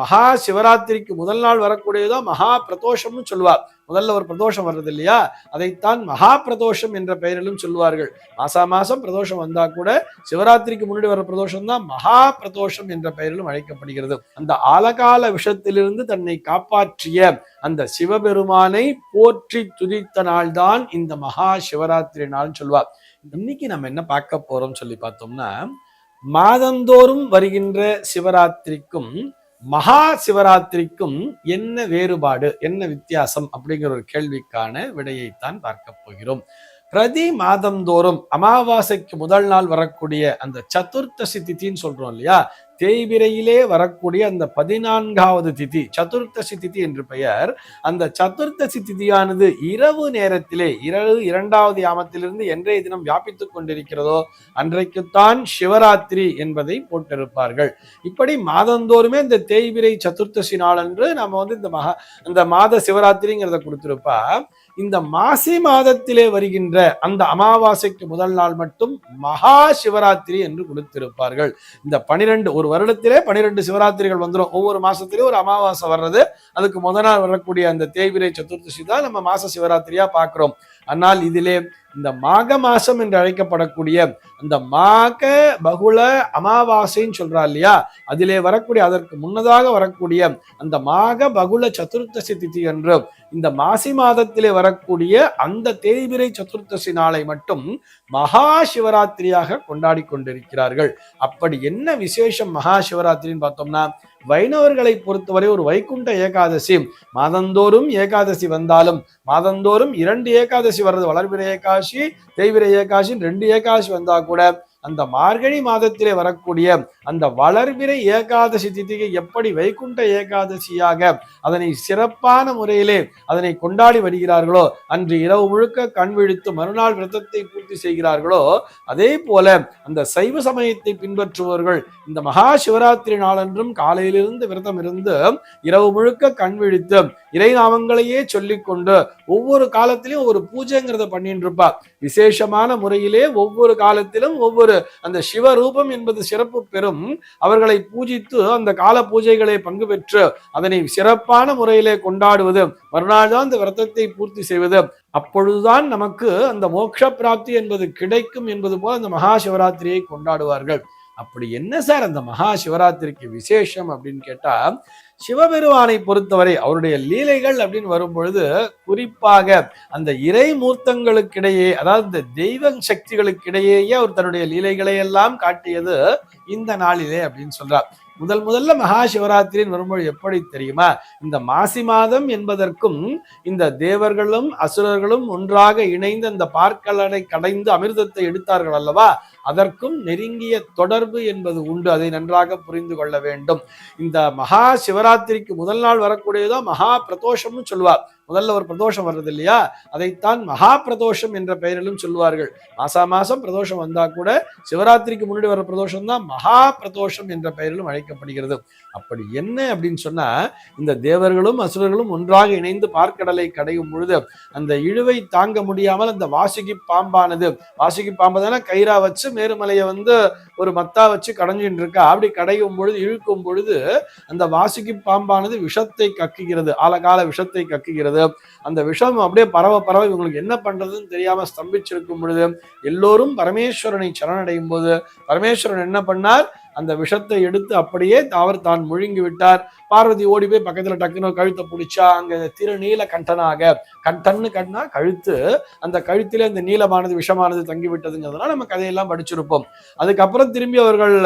மகா சிவராத்திரிக்கு முதல் நாள் வரக்கூடியதோ மகா பிரதோஷம்னு சொல்லுவார். முதல்ல ஒரு பிரதோஷம் வர்றது இல்லையா? அதைத்தான் மகா பிரதோஷம் என்ற பெயரிலும் சொல்லுவார்கள். மாசா மாசம் பிரதோஷம் வந்தா கூட சிவராத்திரிக்கு முன்னாடி வர பிரதோஷம் தான் மகா பிரதோஷம் என்ற பெயரிலும் அழைக்கப்படுகிறது. அந்த ஆலகால விஷத்திலிருந்து தன்னை காப்பாற்றிய அந்த சிவபெருமானை போற்றி துதித்த நாள்தான் இந்த மகா சிவராத்திரி நாள் சொல்வார் இன்னைக்கு நம்ம என்ன பார்க்க போறோம் சொல்லி பார்த்தோம்னா மாதந்தோறும் வருகின்ற சிவராத்திரிக்கும் மகா சிவராத்திரிக்கும் என்ன வேறுபாடு என்ன வித்தியாசம் அப்படிங்கிற ஒரு கேள்விக்கான விடையைத்தான் பார்க்க போகிறோம். பிரதி மாதந்தோறும் அமாவாசைக்கு முதல் நாள் வரக்கூடிய அந்த சதுர்த்தசி திதின்னு சொல்றோம் இல்லையா? தேய்பிரையிலே வரக்கூடிய அந்த பதினான்காவது திதி சதுர்த்தசி திதி என்று பெயர். அந்த சதுர்த்தசி திதியானது இரவு நேரத்திலே இரவு இரண்டாவது யாமத்திலிருந்து என்றைய தினம் வியாபித்துக் கொண்டிருக்கிறதோ அன்றைக்குத்தான் சிவராத்திரி என்பதை போட்டிருப்பார்கள். இப்படி மாதந்தோறுமே இந்த தேய்பிரை சதுர்த்தசி நாளன்று நம்ம வந்து இந்த மகா இந்த மாத சிவராத்திரிங்கிறத கொடுத்திருப்பா. இந்த மாசி மாதத்திலே வருகின்ற அந்த அமாவாசைக்கு முதல் நாள் மட்டும் மகா சிவராத்திரி என்று கொடுத்திருப்பார்கள். இந்த பனிரெண்டு ஒரு வருடத்திலே பனிரெண்டு சிவராத்திரிகள் வந்துடும் ஒவ்வொரு மாசத்திலே ஒரு அமாவாசை வர்றது. அதுக்கு முதல் நாள் வரக்கூடிய அந்த தேய்பிரை சதுர்த்தசி தான் நம்ம மாச சிவராத்திரியா பார்க்குறோம். ஆனால் இதிலே இந்த மாக மாசம் என்று அழைக்கப்படக்கூடிய அந்த மாக பகுல அமாவாசைன்னு சொல்றா இல்லையா? அதிலே வரக்கூடிய அதற்கு முன்னதாக வரக்கூடிய அந்த மாக பகுல சதுர்த்தசி திதி என்று இந்த மாசி மாதத்திலே வரக்கூடிய அந்த தேய்பிரை சதுர்த்தசி நாளை மட்டும் மகா சிவராத்திரியாக கொண்டாடி கொண்டிருக்கிறார்கள். அப்படி என்ன விசேஷம் மகா சிவராத்திரின்னு பார்த்தோம்னா வைணவர்களை பொறுத்தவரை ஒரு வைகுண்ட ஏகாதசி. மாதந்தோறும் ஏகாதசி வந்தாலும் மாதந்தோறும் இரண்டு ஏகாதசி வர்றது வளர்பிற ஏகாசி தெய்விர ஏகாசின்னு ரெண்டு ஏகாதசி வந்தா கூட அந்த மார்கழி மாதத்திலே வரக்கூடிய அந்த வளர்பிறை ஏகாதசி திதியை எப்படி வைகுண்ட ஏகாதசியாக அதனை சிறப்பான முறையிலே அதனை கொண்டாடி வருகிறார்களோ அன்று இரவு முழுக்க கண் விழித்து மறுநாள் விரதத்தை பூர்த்தி செய்கிறார்களோ அதே போல அந்த சைவ சமயத்தை பின்பற்றுபவர்கள் இந்த மகா சிவராத்திரி நாளன்றும் காலையிலிருந்து விரதம் இருந்து இரவு முழுக்க கண் விழித்து இறை நாமங்களையே சொல்லிக்கொண்டு ஒவ்வொரு காலத்திலும் ஒரு பூஜைங்கிறத பண்ணிட்டு இருப்பா விசேஷமான முறையிலே ஒவ்வொரு காலத்திலும் ஒவ்வொரு அந்த சிவரூபம் என்பது சிறப்பு பெறும். அவர்களை பூஜித்து அந்த கால பூஜைகளை பங்கு பெற்று அதனை சிறப்பான முறையிலே கொண்டாடுவது மறுநாள் தான் அந்த விரதத்தை பூர்த்தி செய்வது. அப்பொழுதுதான் நமக்கு அந்த மோட்ச பிராப்தி என்பது கிடைக்கும் என்பது போல அந்த மகா சிவராத்திரியை கொண்டாடுவார்கள். அப்படி என்ன சார் அந்த மகா சிவராத்திரிக்கு விசேஷம் அப்படின்னு கேட்டா சிவபெருமானை பொறுத்தவரை அவருடைய லீலைகள் அப்படின்னு வரும்பொழுது குறிப்பாக அந்த இறை மூர்த்தங்களுக்கிடையே அதாவது இந்த தெய்வ சக்திகளுக்கிடையேயே அவர் தன்னுடைய லீலைகளை எல்லாம் காட்டியது இந்த நாளிலே அப்படின்னு சொல்றார். முதல் முதல்ல மகா சிவராத்திரின்னு வரும்பொழுது எப்படி தெரியுமா? இந்த மாசி மாதம் என்பதற்கும் இந்த தேவர்களும் அசுரர்களும் ஒன்றாக இணைந்து அந்த பார்க்கலனை கடைந்து அமிர்தத்தை எடுத்தார்கள் அல்லவா? அதற்கும் நெருங்கிய தொடர்பு என்பது உண்டு. அதை நன்றாக புரிந்து கொள்ள வேண்டும். இந்த மகா சிவராத்திரிக்கு முதல் நாள் வரக்கூடியதோ மகா பிரதோஷம்னு சொல்லுவார். முதல்ல ஒரு பிரதோஷம் வர்றது இல்லையா அதைத்தான் மகா பிரதோஷம் என்ற பெயரிலும் சொல்லுவார்கள். மாசா மாசம் பிரதோஷம் வந்தா கூட சிவராத்திரிக்கு முன்னாடி வர பிரதோஷம் தான் மகா பிரதோஷம் என்ற பெயரிலும் அழைக்கப்படுகிறது. அப்படி என்ன அப்படின்னு சொன்னா இந்த தேவர்களும் அசுரர்களும் ஒன்றாக இணைந்து பார்க்கடலை கடையும் பொழுது அந்த இழுவை தாங்க முடியாமல் அந்த வாசுகி பாம்பானது வாசுகி பாம்பு தானே கயிறா வச்சு மேருமலையை வந்து ஒரு மத்தா வச்சு கடைஞ்சின்னு இருக்கா அப்படி கடையும் பொழுது இழுக்கும் பொழுது அந்த வாசுகி பாம்பானது விஷத்தை கக்குகிறது. ஆலகால விஷத்தை கக்குகிறது. அந்த விஷம் அப்படியே பரவ பரவ இவங்களுக்கு என்ன பண்றதுன்னு தெரியாம ஸ்தம்பிச்சிருக்கும் பொழுது எல்லோரும் பரமேஸ்வரனை சரணடையும் போது பரமேஸ்வரன் என்ன பண்ணார்? அந்த விஷத்தை எடுத்து அப்படியே அவர் தான் முழுங்கி விட்டார். பார்வதி ஓடி போய் பக்கத்துல டக்குன்னு கழுத்தை பிடிச்சா அங்க திருநீல கண்டனாக. கண்டன்னு கண்ணா கழுத்து அந்த கழுத்திலே அந்த நீளமானது விஷமானது தங்கி விட்டதுங்கிறதுனால நம்ம கதையெல்லாம் படிச்சிருப்போம். அதுக்கப்புறம் திரும்பி அவர்கள்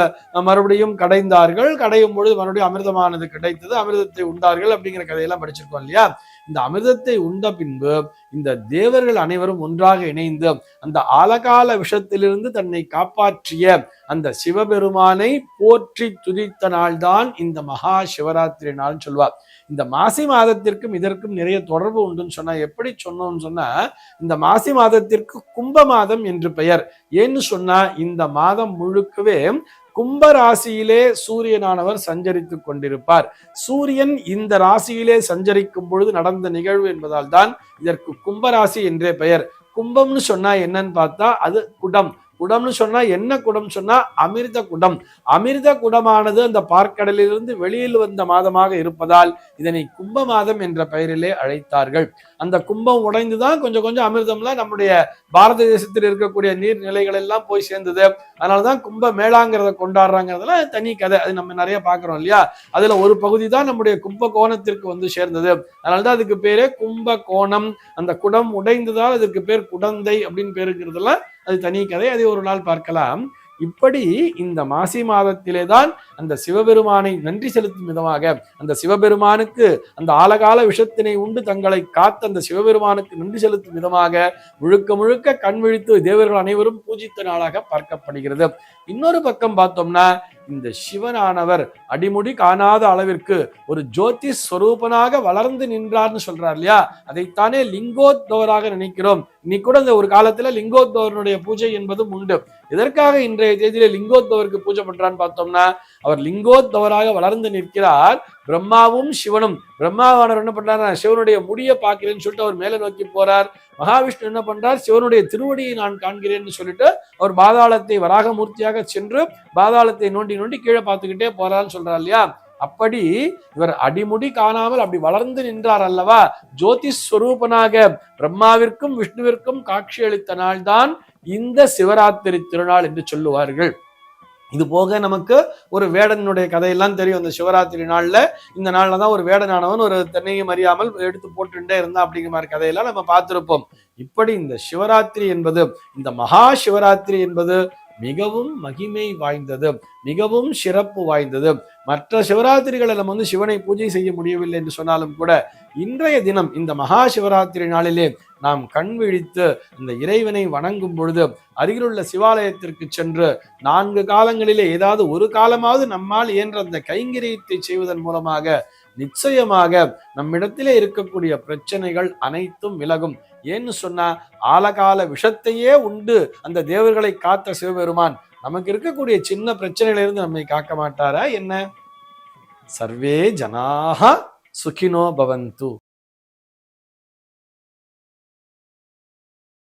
மறுபடியும் கடைந்தார்கள். கடையும் பொழுது மறுபடியும் அமிர்தமானது கிடைத்தது. அமிர்தத்தை உண்டார்கள் அப்படிங்கிற கதையெல்லாம் படிச்சிருக்கோம் இல்லையா? இந்த அமிர்தத்தை உண்ட பின்பு இந்த தேவர்கள் அனைவரும் ஒன்றாக இணைந்து அந்த ஆலகால விஷத்திலிருந்து தன்னை காப்பாற்றிய அந்த சிவபெருமானை போற்றி துதித்த நாள்தான் இந்த மகா சிவராத்திரி நாள் சொல்வார். இந்த மாசி மாதத்திற்கும் இதற்கும் நிறைய தொடர்பு உண்டுன்னு சொன்னா எப்படி சொன்னோம்னு சொன்னா இந்த மாசி மாதத்திற்கு கும்ப மாதம் என்று பெயர். ஏன்னு சொன்னா இந்த மாதம் முழுக்கவே கும்ப ராசியிலே சூரியனானவர் சஞ்சரித்துக் கொண்டிருப்பார். சூரியன் இந்த ராசியிலே சஞ்சரிக்கும் பொழுது நடந்த நிகழ்வு என்பதால் தான் இதற்கு கும்பராசி என்றே பெயர். கும்பம்னு சொன்னா என்னன்னு பார்த்தா அது குடம். குடம்னு சொன்னா என்ன குடம் சொன்னா அமிர்த குடம். அமிர்த குடமானது அந்த பார்க்கடலிலிருந்து வெளியில் வந்த மாதமாக இருப்பதால் இதனை கும்ப மாதம் என்ற பெயரிலே அழைத்தார்கள். அந்த கும்பம் உடைந்துதான் கொஞ்சம் கொஞ்சம் அமிர்தம்லாம் நம்முடைய பாரத தேசத்தில் இருக்கக்கூடிய நீர்நிலைகள் எல்லாம் போய் சேர்ந்தது. அதனாலதான் கும்ப மேளாங்கிறத கொண்டாடுறாங்கிறதுலாம் தனி கதை. அது நம்ம நிறைய பாக்குறோம் இல்லையா? அதுல ஒரு பகுதி தான் நம்முடைய கும்ப கோணத்திற்கு வந்து சேர்ந்தது. அதனாலதான் அதுக்கு பேரே கும்ப கோணம். அந்த குடம் உடைந்ததால் அதுக்கு பேர் குடந்தை அப்படின்னு பேருக்கிறதுலாம் அது தனி கதை அதை ஒரு நாள் பார்க்கலாம். இப்படி இந்த மாசி மாதத்திலே தான் அந்த சிவபெருமானை நன்றி செலுத்தும் விதமாக அந்த சிவபெருமானுக்கு அந்த ஆலகால விஷத்தினை உண்டு தங்களை காத்த அந்த சிவபெருமானுக்கு நன்றி செலுத்தும் விதமாக முழுக்க முழுக்க கண் விழித்து தேவர்கள் அனைவரும் பூஜித்த நாளாக பார்க்கப்படுகிறது. இன்னொரு பக்கம் பார்த்தோம்னா இந்த சிவனானவர் அடிமுடி காணாத அளவிற்கு ஒரு ஜோதி ஸ்வரூபனாக வளர்ந்து நின்றார்னு சொல்றார் இல்லையா? அதைத்தானே லிங்கோத்பவராக நினைக்கிறோம். இன்னைக்கு கூட இந்த ஒரு காலத்துல லிங்கோத்பவருடைய பூஜை என்பதும் உண்டு. எதற்காக இன்றைய தேதியில லிங்கோத்பவருக்கு பூஜை பண்றான்னு பார்த்தோம்னா அவர் லிங்கோத்பவராக வளர்ந்து நிற்கிறார். பிரம்மாவும் சிவனும். பிரம்மாவானவர் என்ன பண்றாரு சிவனுடைய முடிய பார்க்கிறேன்னு சொல்லிட்டு அவர் மேல நோக்கி போறார். மகாவிஷ்ணு என்ன பண்றார் சிவனுடைய திருவடியை நான் காண்கிறேன்னு சொல்லிட்டு அவர் பாதாளத்தை வராகமூர்த்தியாக சென்று பாதாளத்தை நோண்டி நோண்டி கீழே பார்த்துக்கிட்டே போறான்னு சொல்றார் இல்லையா? அப்படி இவர் அடிமுடி காணாமல் அப்படி வளர்ந்து நின்றார் அல்லவா? ஜோதி ஸ்வரூபனாக பிரம்மாவிற்கும் விஷ்ணுவிற்கும் காட்சி அளித்த நாள்தான் இந்த சிவராத்திரி திருநாள் என்று சொல்லுவார்கள். இது போக நமக்கு ஒரு வேடனுடைய கதையெல்லாம் தெரியும். அந்த சிவராத்திரி நாளில் இந்த நாளில் தான் ஒரு வேடனானவன் ஒரு தென்னையும் அறியாமல் எடுத்து போட்டுட்டே இருந்தான் அப்படிங்கிற மாதிரி கதையெல்லாம் நம்ம பார்த்துருப்போம். இப்படி இந்த சிவராத்திரி என்பது இந்த மகா சிவராத்திரி என்பது மிகவும் மகிமை வாய்ந்தது மிகவும் சிறப்பு வாய்ந்தது. மற்ற சிவராத்திரிகளை நம்ம வந்து சிவனை பூஜை செய்ய முடியவில்லை என்று சொன்னாலும் கூட இன்றைய தினம் இந்த மகா சிவராத்திரி நாளிலே நாம் கண் விழித்து இந்த இறைவனை வணங்கும் பொழுது அருகிலுள்ள சிவாலயத்திற்கு சென்று நான்கு காலங்களிலே ஏதாவது ஒரு காலமாவது நம்மால் இயன்ற அந்த கைங்கரியத்தை செய்வதன் மூலமாக நிச்சயமாக நம்மிடத்திலே இருக்கக்கூடிய பிரச்சனைகள் அனைத்தும் விலகும். ஏன்னு சொன்னா ஆலகால விஷத்தையே உண்டு அந்த தேவர்களை காத்த சிவபெருமான். நமக்கு இருக்கக்கூடிய சின்ன பிரச்சனையிலிருந்து நம்மை காக்க மாட்டாரா? என்ன? சர்வே ஜனாக சுகினோ பவந்து.